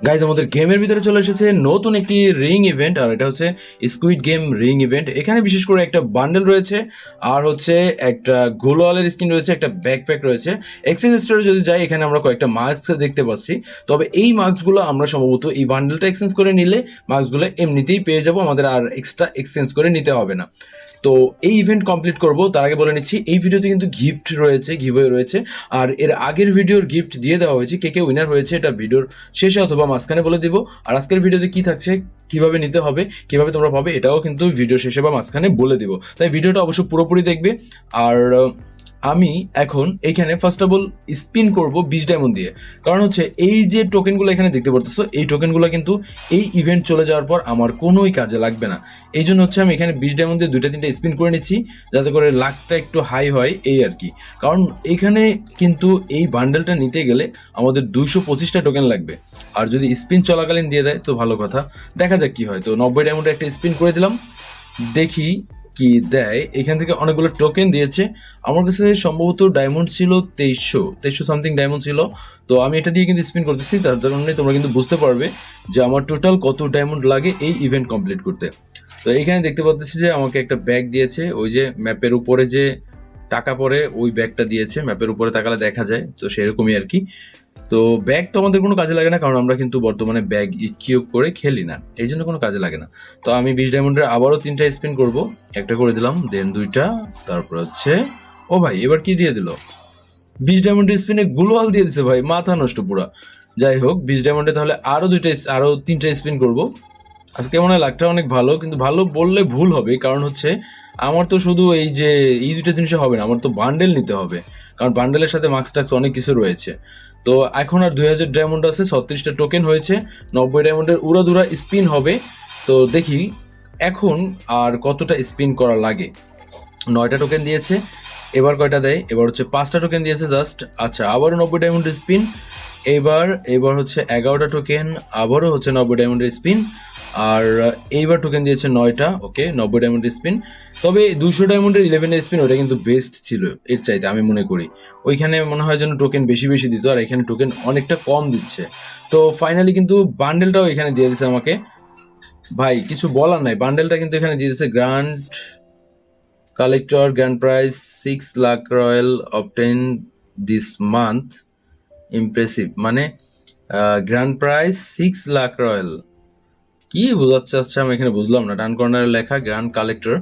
Guys আমাদের গেমের ভিতরে চলে এসেছে নতুন একটি রিং ইভেন্ট আর এটা হচ্ছে স্কুইড গেম রিং ইভেন্ট এখানে বিশেষ করে একটা বান্ডেল রয়েছে, আর হচ্ছে একটা গোলওয়ালের স্কিন রয়েছে, একটা ব্যাকপ্যাক রয়েছে। এক্সচেঞ্জ স্টোরে যদি যাই, এখানে আমরা কয়েকটা মাস্ক দেখতে পাচ্ছি। তবে এই মাস্কগুলো আমরা সম্ভবত এই বান্ডেলটা এক্সচেঞ্জ করে নিলে মাস্কগুলো এমনিতেই পেয়ে যাব, আমাদের আর এক্সট্রা এক্সচেঞ্জ করে নিতে হবে না। তো এই ইভেন্ট কমপ্লিট করব, তার আগে বলে নিচ্ছি, এই ভিডিওতে কিন্তু গিফট রয়েছে গিভওয়ে রয়েছে, আর এর আগের ভিডিওর গিফট দিয়ে দেওয়া হয়েছে, কে কে উইনার হয়েছে, এটা ভিডিওর শেষে অথবা মাঝখানে বলে দিব, আর আজকের ভিডিওতে কি থাকছে, কীভাবে নিতে হবে, কীভাবে তোমরা পাবে, এটাও কিন্তু ভিডিও শেষে বা মাঝখানে বলে দিব। তাই ভিডিওটা অবশ্যই পুরোপুরি দেখবে, আর আমি এখন এইখানে ফার্স্ট অফ অল স্পিন করব বিশ ডায়মন্ড দিয়ে। কারণ হচ্ছে, এই যে টোকেনগুলো এখানে দেখতে পারতেছো, এই টোকেনগুলো কিন্তু এই ইভেন্ট চলে যাওয়ার পর আমার কোনোই কাজে লাগবে না। এই জন্য হচ্ছে আমি এখানে বিশ ডায়মন্ড দিয়ে দুইটা, তিনটা স্পিন করে নিচ্ছি, যাতে করে লাখটা একটু হাই হয়, এই আর কি। কারণ এখানে কিন্তু এই বান্ডেলটা নিতে গেলে আমাদের দুশো পঁচিশটা টোকেন লাগবে। আর যদি স্পিন চলাকালীন দিয়ে দেয়, তো ভালো কথা। দেখা যাক কি হয়। তো নব্বই ডায়মন্ডে একটা স্পিন করে দিলাম। দেখি কি দেয়, এখান থেকে অনেকগুলো টোকেন দিয়েছে। আমার কাছে সম্ভবত ডায়মন্ড ছিল তেইশশো তেইশশো সামথিং ডায়মন্ড ছিল। তো আমি এটা দিয়ে কিন্তু স্পিন করতেছি, তার কারণে তোমরা কিন্তু বুঝতে পারবে যে আমার টোটাল কত ডায়মন্ড লাগে এই ইভেন্ট কমপ্লিট করতে। তো এইখানে দেখতে পাচ্ছি যে আমাকে একটা ব্যাগ দিয়েছে, ওই যে ম্যাপের উপরে যে টাকা পরে ওই ব্যাগটা দিয়েছে। ম্যাপের উপরে তাকালে দেখা যায়, তো সেরকমই আর কি। তো ব্যাগ তো আমাদের কোনো কাজে লাগে না, কারণ আমরা কিন্তু বর্তমানে ব্যাগ ইকিউ করে খেলি না। এই জন্য কোনো কাজে লাগে না। তো আমি বিশ ডায়মন্ডের আবারও তিনটা স্পিন করব। একটা করে দিলাম দেন দুইটা, তারপর হচ্ছে, ও ভাই, এবার কি দিয়ে দিল? বিশ ডায়মন্ডের স্পিনে গ্লোয়াল দিয়ে দিছে ভাই, মাথা নষ্ট পুরা। যাই হোক, বিশ ডায়মন্ডে তাহলে আরও দুইটা আরও তিনটা স্পিন করব। আজকে মনে হয় লাখটা অনেক ভালো, কিন্তু ভালো বললে ভুল হবে, কারণ হচ্ছে আমার তো শুধু এই যে, এই দুইটা জিনিসে হবে না, আমার তো বান্ডেল নিতে হবে। কারণ বান্ডেলের সাথে মাস্ক টাক্স অনেক কিছু রয়েছে। তো এখন আর দুই হাজার ডায়মন্ড আছে, ছত্রিশটা টোকেন হয়েছে, নব্বই ডায়মন্ডের উড়াধুরা স্পিন হবে। তো দেখি, এখন আর কতটা স্পিন করা লাগে। নয়টা টোকেন দিয়েছে, এবার কয়টা দেয়? এবার হচ্ছে পাঁচটা টোকেন দিয়েছে জাস্ট আচ্ছা আবারও নব্বই ডায়মন্ডের স্পিন এবার এবার হচ্ছে এগারোটা টোকেন আবারও হচ্ছে নব্বই ডায়মন্ডের স্পিন আর এইবার টোকেন দিয়েছে নয়টা ওকে নব্বই ডায়মন্ডের স্পিন তবে দুশো ডায়মন্ডের ইলেভেনের স্পিন ওটা কিন্তু বেস্ট ছিল, এর চাইতে আমি মনে করি। ওইখানে মনে হয় যেন টোকেন বেশি বেশি দিত, আর এখানে টোকেন অনেকটা কম দিচ্ছে। তো ফাইনালি কিন্তু বান্ডেলটাও এখানে দিয়ে দিচ্ছে আমাকে। ভাই, কিছু বলার নাই বান্ডেলটা কিন্তু এখানে দিয়ে দিচ্ছে grand collector grand prize six lakh royal obtain this month impressive মানে grand prize six lakh royal কি বোঝাচ্ছে চাচ্ছে আমি এখানে বুঝলাম না। ডান কর্নারে লেখা গ্র্যান্ড কালেক্টর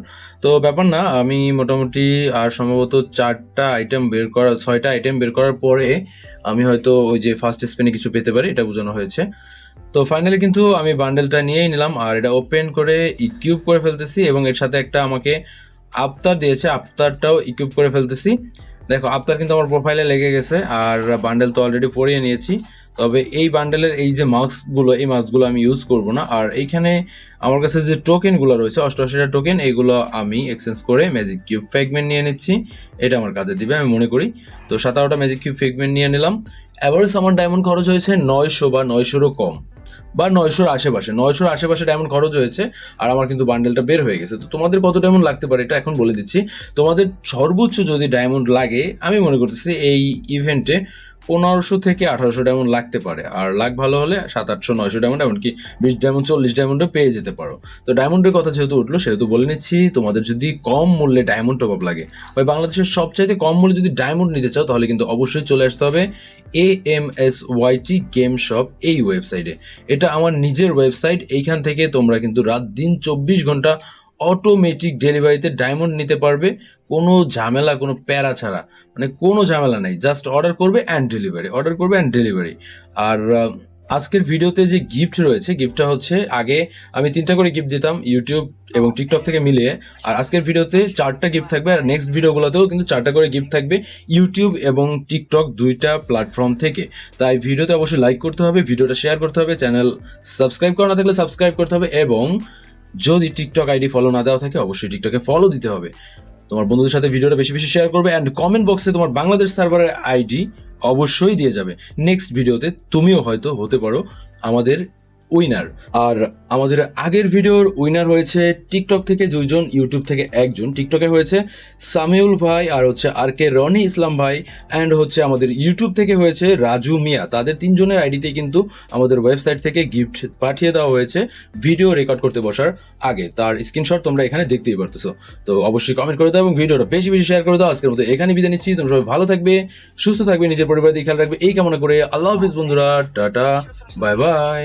তো ব্যাপার না, আমি মোটামুটি আর সম্ভবত চারটা আইটেম বের করা, ছয়টা আইটেম বের করার পরে আমি হয়তো ওই যে ফার্স্ট স্পেনে কিছু পেতে পারি, এটা বোঝানো হয়েছে। তো ফাইনালি কিন্তু আমি বান্ডেলটা নিয়েই নিলাম আর এটা ওপেন করে ইকিউব করে ফেলতেছি এবং এর সাথে একটা আমাকে আফতার দিয়েছে আফতারটাও ইকিউব করে ফেলতেছি। দেখো আফতার কিন্তু আমার প্রোফাইলে লেগে গেছে, আর বান্ডেল তো অলরেডি পরিয়ে নিয়েছি। তবে এই বান্ডেলের এই যে মাস্কগুলো এই মাস্কগুলো আমি ইউজ করব না। আর এইখানে আমার কাছে যে টোকেনগুলো রয়েছে, অষ্টআশিটা টোকেন এইগুলো আমি এক্সচেঞ্জ করে ম্যাজিক কিউব ফ্যাগমেন্ট নিয়ে নিচ্ছি। এটা আমার কাজে দিবে, আমি মনে করি। তো সাতারোটা ম্যাজিক কিউব ফ্যাগমেন্ট নিয়ে নিলাম। অ্যাভারেজ আমার ডায়মন্ড খরচ হয়েছে নয়শো বা নয়শোরও কম। বা নয়শোর আশেপাশে। নয়শোর আশেপাশে ডায়মন্ড খরচ হয়েছে, আর আমার কিন্তু বান্ডেলটা বের হয়ে গেছে। তো তোমাদের কত ডায়মন্ড লাগতে পারে এটা এখন বলে দিচ্ছি। তোমাদের সর্বোচ্চ যদি ডায়মন্ড লাগে, আমি মনে করতেছি এই ইভেন্টে পনেরোশো থেকে আঠারোশো ডায়মন্ড লাগতে পারে। আর লাখ ভালো হলে সাত আটশো, নয়শো ডায়মন্ড এমনকি বিশ ডায়মন্ড চল্লিশ ডায়মন্ডও পেয়ে যেতে পারো। তো ডায়মন্ডের কথা যেহেতু উঠল, সেহেতু বলে নিচ্ছি, তোমাদের যদি কম মূল্যে ডায়মন্ড টপ আপ লাগে, ভাই বাংলাদেশের সবচাইতে কম মূল্যে যদি ডায়মন্ড নিতে চাও, তাহলে কিন্তু অবশ্যই চলে আসতে হবে A M S YT game shop এই ওয়েবসাইটে এটা আমার নিজের ওয়েবসাইট এইখান থেকে তোমরা কিন্তু রাত দিন চব্বিশ ঘণ্টা অটোমেটিক ডেলিভারিতে ডায়মন্ড নিতে পারবে, কোনো ঝামেলা, কোনো প্যারা ছাড়া। মানে কোনো ঝামেলা নেই জাস্ট অর্ডার করবে অ্যান্ড ডেলিভারি অর্ডার করবে অ্যান্ড ডেলিভারি আর আজকের ভিডিওতে যে গিফট রয়েছে গিফটটা হচ্ছে আগে আমি তিনটা করে গিফট দিতাম ইউটিউব এবং টিকটক থেকে মিলিয়ে। আর আজকের ভিডিওতে চারটা গিফট থাকবে, আর নেক্সট ভিডিওগুলোতেও কিন্তু চারটা করে গিফট থাকবে ইউটিউব এবং টিকটক দুইটা প্ল্যাটফর্ম থেকে। তাই ভিডিওতে অবশ্যই লাইক করতে হবে, ভিডিওটা শেয়ার করতে হবে চ্যানেল সাবস্ক্রাইব করা না থাকলে সাবস্ক্রাইব করতে হবে এবং যদি টিকটক আইডি ফলো না দেওয়া থাকে, অবশ্যই টিকটকে ফলো দিতে হবে। তোমার বন্ধুদের সাথে ভিডিওটা বেশি বেশি শেয়ার করবে অ্যান্ড কমেন্ট বক্সে তোমার বাংলাদেশ সার্ভারের আইডি অবশ্যই দিয়ে যাবে। নেক্সট ভিডিওতে তুমিও হয়তো হতে পারো আমাদের উইনার আর আমাদের আগের ভিডিওর উইনার হয়েছে টিকটক থেকে দুইজন ইউটিউব থেকে একজন। টিকটকে হয়েছে সামিউল ভাই আর হচ্ছে আর কে রনি ইসলাম ভাই। অ্যান্ড হচ্ছে আমাদের ইউটিউব থেকে হয়েছে রাজু মিয়া। তাদের তিনজনের আইডিতে কিন্তু আমাদের ওয়েবসাইট থেকে গিফট পাঠিয়ে দেওয়া হয়েছে ভিডিও রেকর্ড করতে বসার আগে। তার স্ক্রিনশট তোমরা এখানে দেখতেই পারতেছো। তো অবশ্যই কমেন্ট করে দাও এবং ভিডিওটা বেশি বেশি শেয়ার করে দাও। আজকের মতো এখানে বিদায় নিচ্ছি। তোমরা সবাই ভালো থাকবে, সুস্থ থাকবে, নিজের পরিবার দিয়ে খেয়াল রাখবে। এই কামনা করে আল্লাহ হাফিজ বন্ধুরা। Tata bye bye